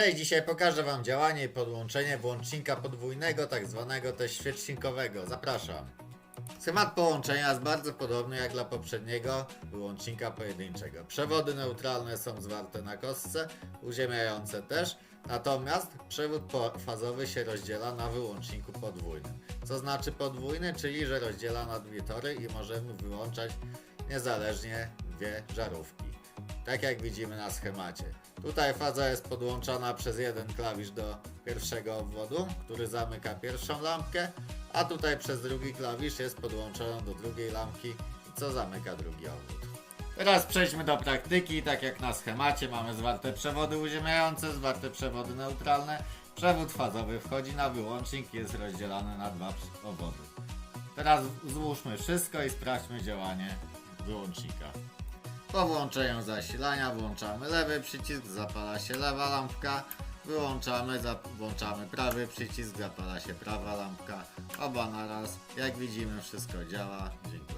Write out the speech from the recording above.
Cześć, dzisiaj pokażę Wam działanie i podłączenie włącznika podwójnego, tak zwanego też świecznikowego. Zapraszam. Schemat połączenia jest bardzo podobny jak dla poprzedniego wyłącznika pojedynczego. Przewody neutralne są zwarte na kostce, uziemiające też, natomiast przewód fazowy się rozdziela na wyłączniku podwójnym. Co znaczy podwójny, czyli że rozdziela na dwie tory i możemy wyłączać niezależnie dwie żarówki. Tak jak widzimy na schemacie. Tutaj faza jest podłączona przez jeden klawisz do pierwszego obwodu, który zamyka pierwszą lampkę, a tutaj przez drugi klawisz jest podłączona do drugiej lampki, co zamyka drugi obwód. Teraz przejdźmy do praktyki. Tak jak na schemacie mamy zwarte przewody uziemiające, zwarte przewody neutralne. Przewód fazowy wchodzi na wyłącznik i jest rozdzielany na dwa obwody. Teraz złóżmy wszystko i sprawdźmy działanie wyłącznika. Po włączeniu zasilania włączamy lewy przycisk, zapala się lewa lampka. Wyłączamy, włączamy prawy przycisk, zapala się prawa lampka. Oba naraz. Jak widzimy wszystko działa. Dziękuję.